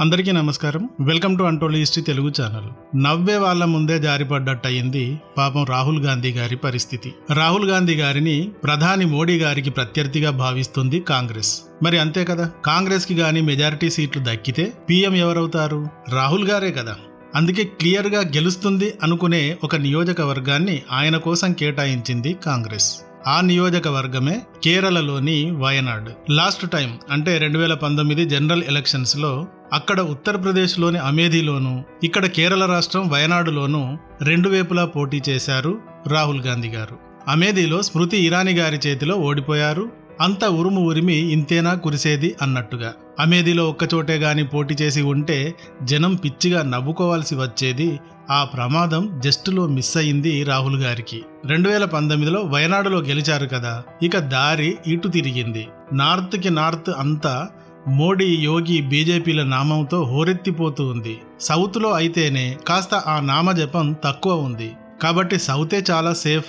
అందరికీ నమస్కారం. Welcome to untold history Telugu channel. నవ్వే వాళ్ళ ముందే జారిపడ్డట్టయింది పాపం రాహుల్ గాంధీ గారి పరిస్థితి. రాహుల్ గాంధీ గారిని ప్రధాని మోడీ గారికి ప్రత్యర్థిగా భావిస్తుంది కాంగ్రెస్. మరి అంతే కదా? కాంగ్రెస్కి గాని మెజారిటీ సీట్లు దక్కితే పీఎం ఎవరవుతారు? రాహుల్ గారే కదా. అందుకే క్లియర్గా గెలుస్తుంది అనుకునే ఒక నియోజకవర్గాన్ని ఆయన కోసం కేటాయించింది కాంగ్రెస్. ఆ నియోజకవర్గమే కేరళలోని వయనాడ్. లాస్ట్ టైం అంటే రెండు వేల పంతొమ్మిది జనరల్ ఎలక్షన్స్లో అక్కడ ఉత్తరప్రదేశ్లోని అమేధిలోను ఇక్కడ కేరళ రాష్ట్రం వయనాడులోను రెండు వైపులా పోటీ చేశారు రాహుల్ గాంధీ గారు. అమేధిలో స్మృతి ఇరానీ గారి చేతిలో ఓడిపోయారు. అంత ఉరుము ఉరిమి ఇంతేనా కురిసేది అన్నట్టుగా. అమేధిలో ఒక్కచోటే గాని పోటీ చేసి ఉంటే జనం పిచ్చిగా నవ్వుకోవాల్సి వచ్చేది ఆ ప్రమాదం జస్టులో మిస్ అయింది రాహుల్ గారికి. రెండు వేల పంతొమ్మిదిలో వయనాడులో గెలిచారు కదా ఇక దారి ఇటు తిరిగింది. నార్త్కి నార్త్ అంతా మోడీ యోగి బీజేపీల నామంతో హోరెత్తిపోతూ ఉంది. సౌత్లో అయితేనే కాస్త ఆ నామజపం తక్కువ ఉంది. కాబట్టి సౌతే చాలా సేఫ్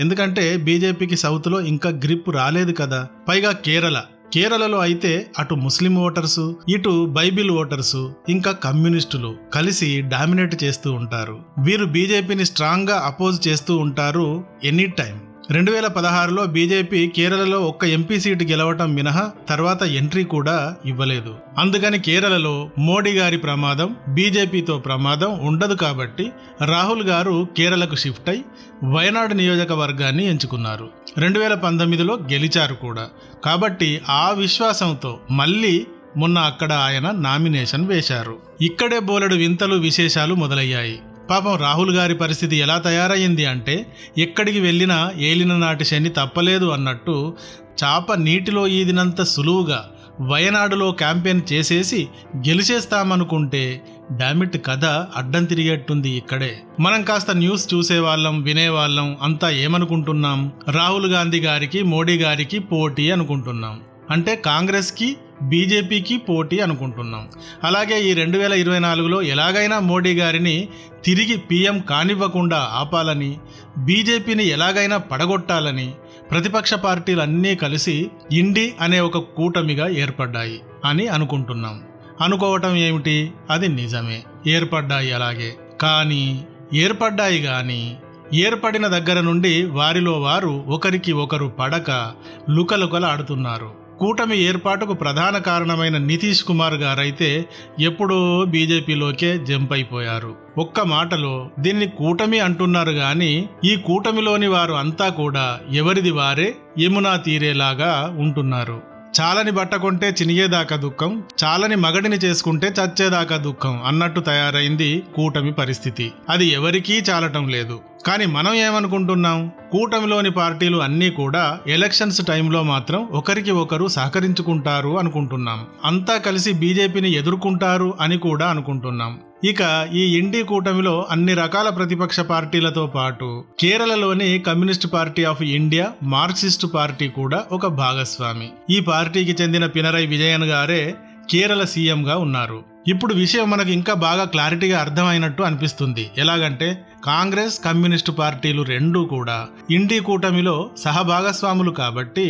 ఎందుకంటే బీజేపీకి సౌత్లో ఇంకా గ్రిప్ రాలేదు కదా. పైగా కేరళ. కేరళలో అయితే అటు ముస్లిం ఓటర్సు ఇటు బైబిల్ ఓటర్సు ఇంకా కమ్యూనిస్టులు కలిసి డామినేట్ చేస్తూ ఉంటారు. వీరు బీజేపీని స్ట్రాంగ్గా అపోజ్ చేస్తూ ఉంటారు ఎనీ టైం రెండు వేల పదహారులో బీజేపీ కేరళలో ఒక్క ఎంపీ సీటు గెలవటం మినహా తర్వాత ఎంట్రీ కూడా ఇవ్వలేదు. అందుకని కేరళలో మోడీ గారి ప్రమాదం బీజేపీతో ప్రమాదం ఉండదు కాబట్టి రాహుల్ గారు కేరళకు షిఫ్ట్ అయి వయనాడు నియోజకవర్గాన్ని ఎంచుకున్నారు. రెండు వేల పంతొమ్మిదిలో గెలిచారు కూడా. కాబట్టి ఆ విశ్వాసంతో మళ్ళీ మొన్న అక్కడ ఆయన నామినేషన్ వేశారు. ఇక్కడే బోలెడు వింతలు విశేషాలు మొదలయ్యాయి. పాపం రాహుల్ గారి పరిస్థితి ఎలా తయారయ్యింది అంటే ఎక్కడికి వెళ్ళినా ఏలిన నాటి శని తప్పలేదు అన్నట్టు చాప నీటిలో ఈదినంత సులువుగా వయనాడులో క్యాంపెయిన్ చేసేసి గెలిచేస్తామనుకుంటే డామిట్ కథ అడ్డం తిరిగేట్టుంది ఇక్కడే. మనం కాస్త న్యూస్ చూసేవాళ్ళం వినేవాళ్ళం అంతా ఏమనుకుంటున్నాం? రాహుల్ గాంధీ గారికి మోడీ గారికి పోటీ అనుకుంటున్నాం. అంటే కాంగ్రెస్కి బీజేపీకి పోటీ అనుకుంటున్నాం. అలాగే ఈ రెండు వేల ఇరవై నాలుగులో ఎలాగైనా మోడీ గారిని తిరిగి పీఎం కానివ్వకుండా ఆపాలని బీజేపీని ఎలాగైనా పడగొట్టాలని ప్రతిపక్ష పార్టీలు అన్నీ కలిసి ఇండి అనే ఒక కూటమిగా ఏర్పడ్డాయి అని అనుకుంటున్నాం. అనుకోవటం ఏమిటి? అది నిజమే. ఏర్పడ్డాయి అలాగే. కానీ ఏర్పడ్డాయి కానీ ఏర్పడిన దగ్గర నుండి వారిలో వారు ఒకరికి ఒకరు పడక లుకలుకలాడుతున్నారు. కూటమి ఏర్పాటుకు ప్రధాన కారణమైన నితీష్ కుమార్ గారైతే ఎప్పుడో బీజేపీలోకే జంప్ అయిపోయారు ఒక్క మాటలో దీన్ని కూటమి అంటున్నారు గాని ఈ కూటమిలోని వారు అంతా కూడా ఎవరిది వారే యమునా తీరేలాగా ఉంటున్నారు. చాలని బట్ట కొంటే చినిగేదాకా దుఃఖం చాలని మగడిని చేసుకుంటే చచ్చేదాకా దుఃఖం అన్నట్టు తయారైంది కూటమి పరిస్థితి. అది ఎవరికీ చాలటం లేదు. కానీ మనం ఏమనుకుంటున్నాం? కూటమిలోని పార్టీలు అన్నీ కూడా ఎలక్షన్స్ టైంలో మాత్రం ఒకరికి ఒకరు సహకరించుకుంటారు అనుకుంటున్నాం. అంతా కలిసి బీజేపీని ఎదుర్కొంటారు అని కూడా అనుకుంటున్నాం. ఇక ఈ ఇండి కూటమిలో అన్ని రకాల ప్రతిపక్ష పార్టీలతో పాటు కేరళలోని communist party of India Marxist party కూడా ఒక భాగస్వామి. ఈ పార్టీకి చెందిన పినరై విజయన్ గారే కేరళ సీఎంగా ఉన్నారు. ఇప్పుడు విషయం మనకు ఇంకా బాగా క్లారిటీగా అర్థమైనట్టు అనిపిస్తుంది. ఎలాగంటే కాంగ్రెస్ కమ్యూనిస్టు పార్టీలు రెండూ కూడా ఇండి కూటమిలో సహభాగస్వాములు కాబట్టి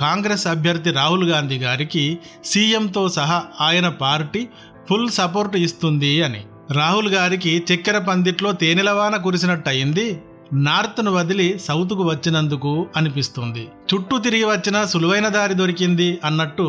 కాంగ్రెస్ అభ్యర్థి రాహుల్ గాంధీ గారికి సీఎంతో సహా ఆయన పార్టీ ఫుల్ సపోర్ట్ ఇస్తుంది అని. రాహుల్ గారికి చక్కెర పందిట్లో తేనెలవాన కురిసినట్టు అయింది నార్త్ను వదిలి సౌత్కు వచ్చినందుకు అనిపిస్తుంది. చుట్టూ తిరిగి వచ్చిన సులువైన దారి దొరికింది అన్నట్టు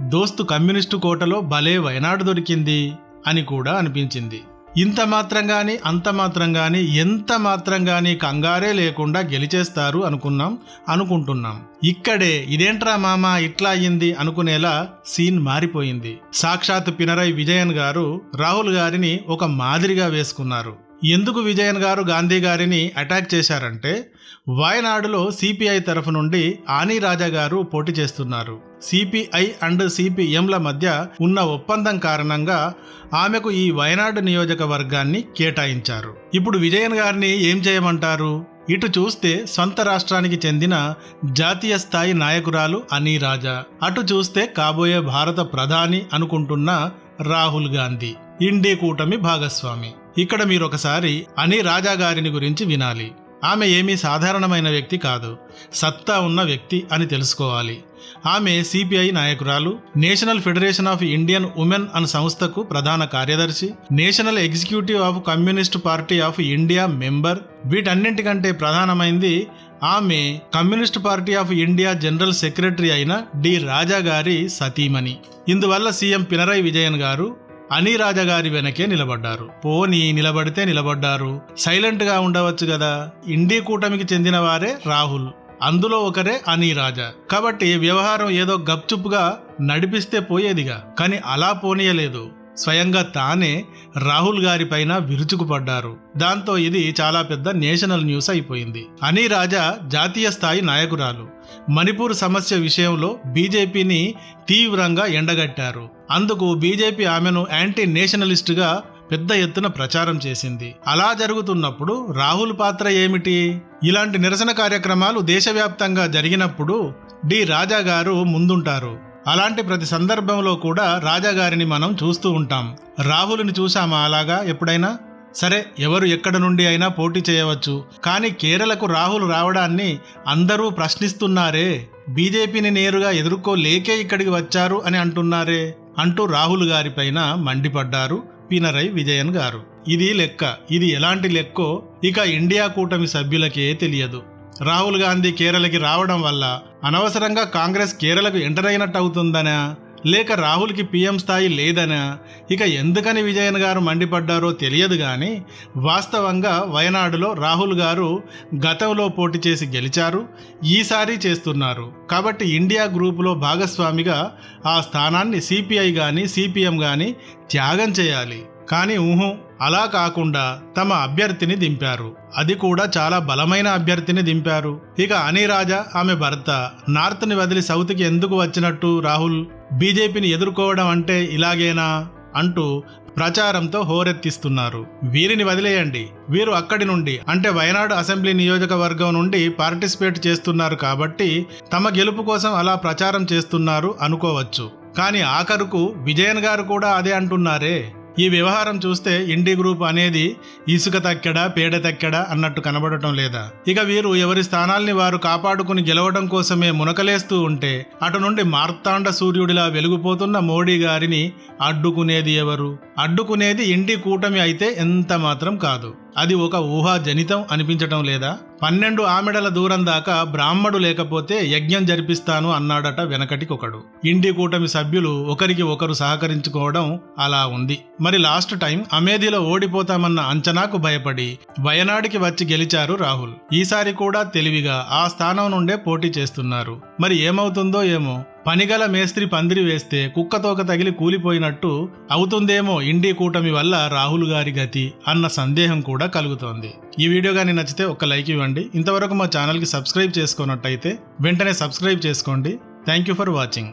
దోస్తు కమ్యూనిస్టు కోటలో భలే వయనాడు దొరికింది అని కూడా అనిపించింది. ఇంత మాత్రంగాని అంత మాత్రంగాని ఎంత మాత్రంగాని కంగారే లేకుండా గెలిచేస్తారు అనుకున్నాం అనుకుంటున్నాం. ఇక్కడే ఇదేంట్రా మామ ఇట్లా అయ్యింది అనుకునేలా సీన్ మారిపోయింది. సాక్షాత్ పినరై విజయన్ గారు రాహుల్ గారిని ఒక మాదిరిగా వేసుకున్నారు. ఎందుకు విజయన్ గారు గాంధీ గారిని అటాక్ చేశారంటే వాయనాడులో సిపిఐ తరఫు నుండి ఆనీ రాజా గారు పోటీ చేస్తున్నారు. సిపిఐ అండ్ సిపిఎంల మధ్య ఉన్న ఒప్పందం కారణంగా ఆమెకు ఈ వయనాడు నియోజకవర్గాన్ని కేటాయించారు. ఇప్పుడు విజయన్ గారిని ఏం చేయమంటారు? ఇటు చూస్తే సొంత రాష్ట్రానికి చెందిన జాతీయ స్థాయి నాయకురాలు అనీ రాజా అటు చూస్తే కాబోయే భారత ప్రధాని అనుకుంటున్న రాహుల్ గాంధీ. ఇండి కూటమి భాగస్వామి. ఇక్కడ మీరొకసారి అని రాజా గారిని గురించి వినాలి. ఆమె ఏమీ సాధారణమైన వ్యక్తి కాదు. సత్తా ఉన్న వ్యక్తి అని తెలుసుకోవాలి. ఆమె సిపిఐ నాయకురాలు national federation of Indian women అనే సంస్థకు ప్రధాన కార్యదర్శి national executive of communist party of India member వీటన్నింటికంటే ప్రధానమైంది ఆమె communist party of India general secretary అయిన డి రాజా గారి సతీమణి. ఇందువల్ల సీఎం పినరై విజయన్ గారు అని రాజా గారి వెనకే నిలబడ్డారు. పోనీ నిలబడితే నిలబడ్డారు. సైలెంట్గా ఉండవచ్చు కదా ఇండి కూటమికి చెందిన వారే రాహుల్. అందులో ఒకరే అని రాజా. కాబట్టి వ్యవహారం ఏదో గప్చుప్గా నడిపిస్తే పోయేదిగా. కానీ అలా పోనీయలేదు. స్వయంగా తానే రాహుల్ గారి పైన విరుచుకుపడ్డారు. దాంతో ఇది చాలా పెద్ద నేషనల్ న్యూస్ అయిపోయింది. అని రాజా జాతీయ స్థాయి నాయకురాలు. మణిపూర్ సమస్య విషయంలో బీజేపీని తీవ్రంగా ఎండగట్టారు. అందుకు బీజేపీ ఆమెను యాంటీ నేషనలిస్టుగా పెద్ద ఎత్తున ప్రచారం చేసింది. అలా జరుగుతున్నప్పుడు రాహుల్ పాత్ర ఏమిటి? ఇలాంటి నిరసన కార్యక్రమాలు దేశవ్యాప్తంగా జరిగినప్పుడు డి రాజా గారు ముందుంటారు. అలాంటి ప్రతి సందర్భంలో కూడా రాజా గారిని మనం చూస్తూ ఉంటాం. రాహుల్ని చూసామా అలాగా? ఎప్పుడైనా? సరే ఎవరు ఎక్కడ నుండి అయినా పోటీ చేయవచ్చు. కానీ కేరళకు రాహుల్ రావడాన్ని అందరూ ప్రశ్నిస్తున్నారే. బీజేపీని నేరుగా ఎదుర్కోలేకే ఇక్కడికి వచ్చారు అని అంటున్నారే అంటూ రాహుల్ గారిపైన మండిపడ్డారు పినరై విజయన్ గారు. ఇది లెక్క. ఇది ఎలాంటి లెక్కో ఇక ఇండియా కూటమి సభ్యులకే తెలియదు. రాహుల్ గాంధీ కేరళకి రావడం వల్ల అనవసరంగా కాంగ్రెస్ కేరళకు ఎంటర్ అయినట్టు అవుతుందనా? లేక రాహుల్కి పీఎం స్థాయి లేదనా? ఇక ఎందుకని విజయన్ గారు మండిపడ్డారో తెలియదు కానీ వాస్తవంగా వయనాడులో రాహుల్ గారు గతంలో పోటీ చేసి గెలిచారు ఈసారి చేస్తున్నారు. కాబట్టి ఇండియా గ్రూపులో భాగస్వామిగా ఆ స్థానాన్ని సిపిఐ కానీ సిపిఎం కానీ త్యాగం చేయాలి. కానీ ఊహం అలా కాకుండా తమ అభ్యర్థిని దింపారు. అది కూడా చాలా బలమైన అభ్యర్థిని దింపారు. ఇక అనిరాజా ఆమె భర్త నార్త్ని వదిలి సౌత్కి ఎందుకు వచ్చినట్టు రాహుల్? బీజేపీని ఎదుర్కోవడం అంటే ఇలాగేనా? అంటూ ప్రచారంతో హోరెత్తిస్తున్నారు. వీరిని వదిలేయండి. వీరు అక్కడి నుండి అంటే వయనాడు అసెంబ్లీ నియోజకవర్గం నుండి పార్టిసిపేట్ చేస్తున్నారు కాబట్టి తమ గెలుపు కోసం అలా ప్రచారం చేస్తున్నారు అనుకోవచ్చు. కానీ ఆఖరుకు విజయన్ గారు కూడా అదే అంటున్నారే? ఈ వ్యవహారం చూస్తే ఇండి గ్రూప్ అనేది ఇసుక తక్కెడ పేడ తక్కెడ అన్నట్టు కనబడటం లేదా? ఇక వీరు ఎవరి స్థానాల్ని వారు కాపాడుకుని గెలవడం కోసమే మునకలేస్తూ ఉంటే అటు నుండి మార్తాండ సూర్యుడిలా వెలుగుపోతున్న మోడీ గారిని అడ్డుకునేది ఎవరు? అడ్డుకునేది ఇండి కూటమి అయితే ఎంత మాత్రం కాదు. అది ఒక ఊహాజనితం అనిపించటం లేదా? పన్నెండు ఆమెడల దూరం దాకా బ్రాహ్మడు లేకపోతే యజ్ఞం జరిపిస్తాను అన్నాడట వెనకటికొకడు. ఇండి కూటమి సభ్యులు ఒకరికి ఒకరు సహకరించుకోవడం అలా ఉంది. మరి లాస్ట్ టైం అమేధిలో ఓడిపోతామన్న అంచనాకు భయపడి వయనాడికి వచ్చి గెలిచారు రాహుల్. ఈసారి కూడా తెలివిగా ఆ స్థానం నుండే పోటీ చేస్తున్నారు. మరి ఏమవుతుందో ఏమో పనిగల మేస్త్రి పందిరి వేస్తే కుక్కతోక తగిలి కూలిపోయినట్టు అవుతుందేమో ఇండి కూటమి వల్ల రాహుల్ గారి గతి అన్న సందేహం కూడా కలుగుతోంది. ఈ వీడియో కానీ నచ్చితే ఒక లైక్ ఇవ్వండి. ఇంతవరకు మా ఛానల్కి సబ్స్క్రైబ్ చేసుకున్నట్టయితే వెంటనే సబ్స్క్రైబ్ చేసుకోండి. Thank you for watching.